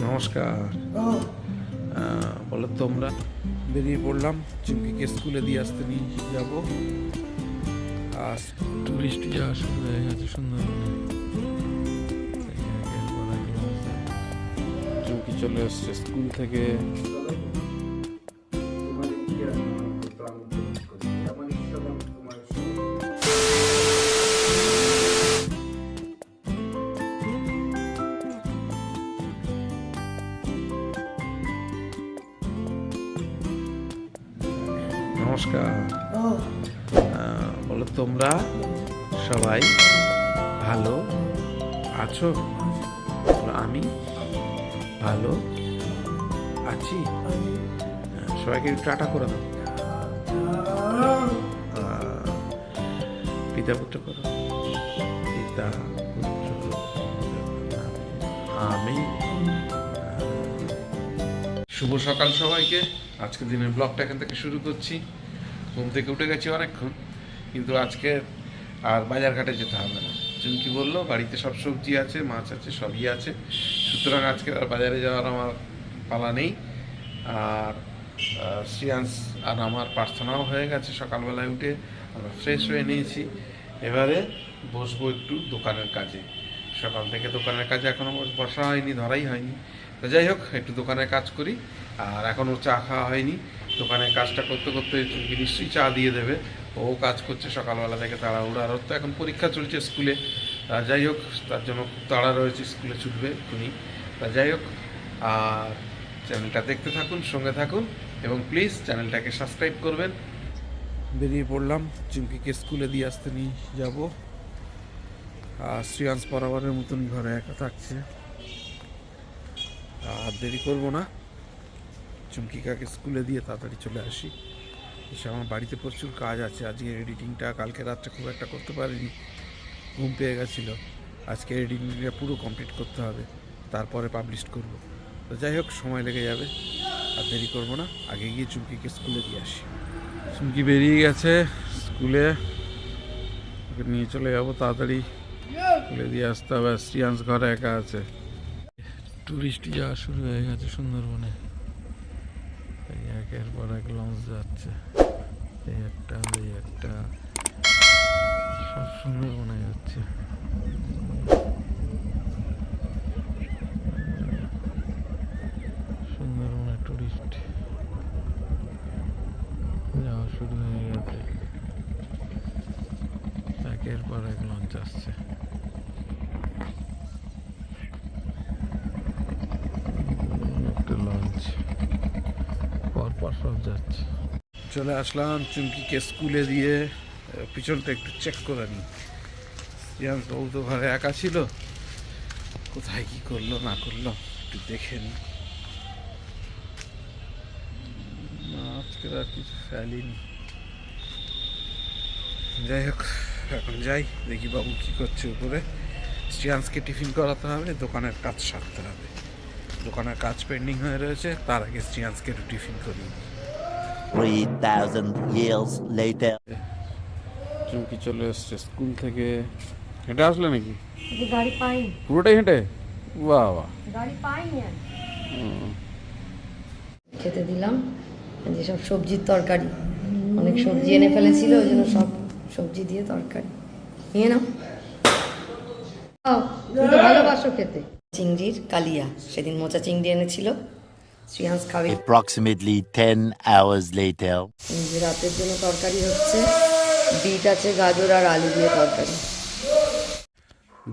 নমস্কার। বলো তোমরা। বেরিয়ে পড়লাম। চুমকিকে স্কুলে দিয়ে আসতে নিয়ে যাব। আর টুরিস্ট যাওয়া শুরু হয়ে। চুমকি চলে আসছে স্কুল থেকে। নমস্কার। বলো তোমরা সবাই ভালো আছো? আমি ভালো আছি? সবাইকে টাটা করে দাও। পিতা পুত্র করো। পিতা পুত্র আমি শুভ সকাল সবাইকে। আজকের দিনের ব্লগটা এখান থেকে শুরু করছি। ঘুম থেকে উঠে গেছি অনেকক্ষণ কিন্তু আজকে আর বাজারঘাটে যেতে হবে না। চুমকি বলল বাড়িতে সব সবজি আছে মাছ আছে সবই আছে। সুতরাং আজকে আর বাজারে যাওয়ার আমার পালা নেই। আর আহ, আর আমার প্রার্থনাও হয়ে গেছে সকালবেলায় উঠে। আমরা ফ্রেশ হয়ে নিয়েছি। এবারে বসবো একটু দোকানের কাজে। সকাল থেকে দোকানের কাজে এখনও বসা হয়নি ধরাই হয়নি। তো যাই হোক একটু দোকানের কাজ করি। আর এখনও চা খাওয়া হয়নি। দোকানের কাজটা করতে করতে নিশ্চয়ই চা দিয়ে দেবে। ও কাজ করছে সকালবেলা থেকে তাড়াহুড়ো। আর তো এখন পরীক্ষা চলছে স্কুলে। যাই হোক, তার জন্য খুব তাড়া রয়েছে, স্কুলে ছুটবে এক্ষুনি। তা যাই হোক, আর চ্যানেলটা দেখতে থাকুন, সঙ্গে থাকুন, এবং প্লিজ চ্যানেলটাকে সাবস্ক্রাইব করবেন। বেরিয়ে পড়লাম, চুমকিকে স্কুলে দিয়ে আসতে নিয়ে যাব। আর শ্রিয়াংশ বরাবরের মতন ঘরে একা থাকছে। আর দেরি করব না। চুমকি কাকে স্কুলে দিয়ে তাড়াতাড়ি চলে আসি। এসে আমার বাড়িতে প্রচুর কাজ আছে। আজকে এডিটিংটা কালকে রাত্রে খুব একটা করতে পারিনি। ঘুম পেয়ে গেছিল। আজকে এডিটিংটা পুরো কমপ্লিট করতে হবে। তারপরে পাবলিশ করব। তো যাই হোক, সময় লেগে যাবে। আর দেরি করব না। আগে গিয়ে চুমকিকে স্কুলে দিয়ে আসি। চুমকি বেরিয়ে গেছে স্কুলে। ওকে নিয়ে চলে যাব তাড়াতাড়ি। স্কুলে দিয়ে আসতে হবে। শ্রিয়াংশ ঘরে একা আছে। টুরিস্ট যাওয়া শুরু হয়ে গেছে সুন্দরবনে। একের পর এক লঞ্চ যাচ্ছে। এই একটা এই একটা। সব সুন্দরবনে যাচ্ছে। সুন্দরবনে টুরিস্ট যাওয়া শুরু হয়ে গেছে। একের পর এক লঞ্চ আসছে একটা লঞ্চ সব যাচ্ছে। চলে আসলাম চুমকিকে স্কুলে দিয়ে পিছনটা একটু চেক করে নিই। ইয়ান বাবু তো ঘরে একা ছিল। কোথায় কি করল, না করল, একটু দেখে নি না আজকে আর কিছু ফেলিনি যাই হোক, এখন যাই, দেখি বাবু কি করছে উপরে। শ্রিয়াংশকে টিফিন করাতে হবে, দোকানের কাজ সারতে হবে। দোকানের কাজ পেন্ডিং হয়ে রয়েছে তার আগে শ্রিয়াংশকে একটু টিফিন করি 3,000 years later. চুমকি চলে এসছে? স্কুল থেকে? হেঁটে আসলে নাকি? গাড়ি পুরোটাই হেঁটে? বাহ বাহ গাড়ি খেতে দিলাম যেসব সবজির তরকারি। অনেক সবজি এনে ফেলেছিল ওই জন্য সব সবজি দিয়ে তরকারি। নিয়ে নাও। ভালোবাসো খেতে। চিংড়ির কালিয়া। সেদিন মোচা চিংড়ি এনেছিল। শ্রিয়াংশ খাবে। Approximately 10 hours later. এই যে রাতের জন্য তরকারি হচ্ছে। বিট আছে গাজর আর আলু দিয়ে তরকারি।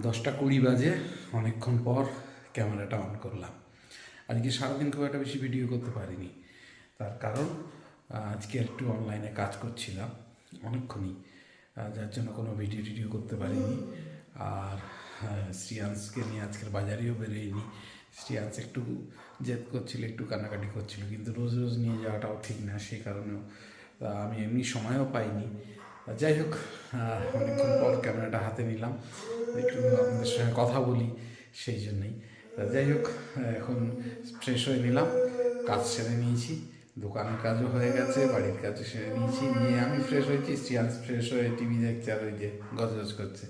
দশটা কুড়ি বাজে। অনেকক্ষণ পর ক্যামেরাটা অন করলাম। আজকে সারাদিন খুব একটা বেশি ভিডিও করতে পারিনি। তার কারণ আজকে একটু অনলাইনে কাজ করছিলাম। অনেকক্ষণই যার জন্য কোনো ভিডিও টিডিও করতে পারিনি। আর শ্রিয়াংশকে নিয়ে আজকের বাজারেও বেরোয়নি। শ্রিয়াংশ একটু জেদ করছিল, একটু কান্নাকাটি করছিল, কিন্তু রোজ রোজ নিয়ে যাওয়াটাও ঠিক না সেই কারণেও আমি এমনি সময়ও পাইনি। যাই হোক অনেকক্ষণ পর ক্যামেরাটা হাতে নিলাম, একটু আপনাদের সঙ্গে কথা বলি সেই জন্যই। যাই হোক, এখন ফ্রেশ হয়ে নিলাম, কাজ সেরে নিয়েছি, দোকানের কাজও হয়ে গেছে, বাড়ির কাজও সেরে নিয়েছি, নিয়ে আমি ফ্রেশ হয়েছি, শ্রিয়াংশ ফ্রেশ হয়ে টিভি দেখছে আর ওই যে গজগজ করছে।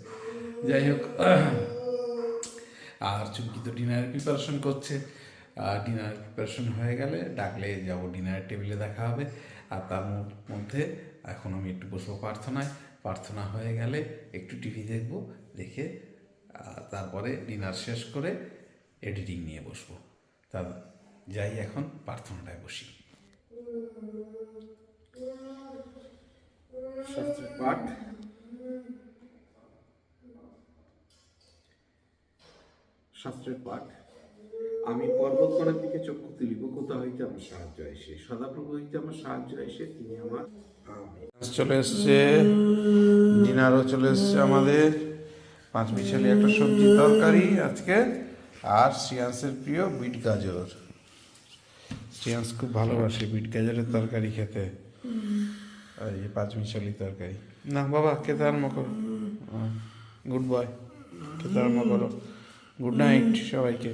যাই হোক, আর চুমকি তো ডিনারের প্রিপারেশন করছে ডিনার প্রিপারেশন হয়ে গেলে ডাকলে যাব ডিনারের টেবিলে দেখা হবে। আর তার মধ্যে এখন আমি একটু বসবো প্রার্থনায়। প্রার্থনা হয়ে গেলে একটু টিভি দেখব, দেখে তারপরে ডিনার শেষ করে এডিটিং নিয়ে বসবো। তা যাই এখন প্রার্থনাটায় বসি। পাঠ। শাস্ত্রের পাঠ। আমি পর্বতগণের দিকে চক্ষু তুলিব কোথা হইতে আমার সাহায্য এসে সদাপ্রভু হইতে আমার সাহায্য এসে তিনি আমার চলে এসছে। ডিনারও চলে এসছে আমাদের। পাঁচ মিশালি একটা সবজি তরকারি আজকে। আর শ্রিয়াংসের প্রিয় বিট গাজর। শ্রিয়াংস খুব ভালোবাসে বিট গাজরের তরকারি খেতে। এই পাঁচ মিশালি তরকারি। না বাবা খেতে আরম্ভ করো গুড বয় খেতে আরম্ভ করো গুড নাইট সবাইকে।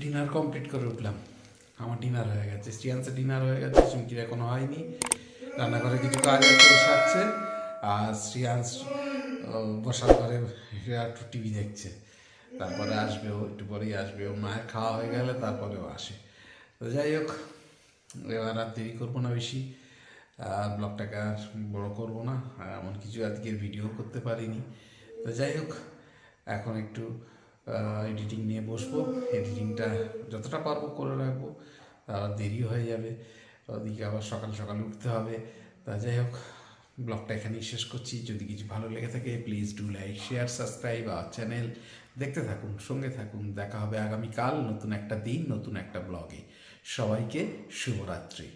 ডিনার কমপ্লিট করে উঠলাম। আমার ডিনার হয়ে গেছে। স্টিয়ান্সের ডিনার হয়ে গেছে, চুমকির এখনও হয়নি। রান্নাঘরে কিছু কাজ আছে বসাচ্ছে আর শ্রিয়াংশ বসার ঘরে একটু টিভি দেখছে। তারপরে আসবে ও, একটু পরেই আসবে। ও মায়ের খাওয়া হয়ে গেলে তারপরেও আসে। তো যাই হোক, এবার আর দেরি করব না বেশি। আর ব্লগটাকে আর বড় করব না। আর এমন কিছু আজকের ভিডিও করতে পারিনি। তো যাই হোক এখন একটু এডিটিং নিয়ে বসবো। এডিটিংটা যতটা পারব করে রাখব। আর দেরি হয়ে যাবে। ওদিকে আবার সকাল সকাল উঠতে হবে। তা যাই হোক, ব্লগটা এখানেই শেষ করছি। যদি কিছু ভালো লেগে থাকে please do like share subscribe our channel দেখতে থাকুন, সঙ্গে থাকুন। দেখা হবে আগামীকাল নতুন একটা দিন, নতুন একটা ব্লগে সবাইকে শুভরাত্রি।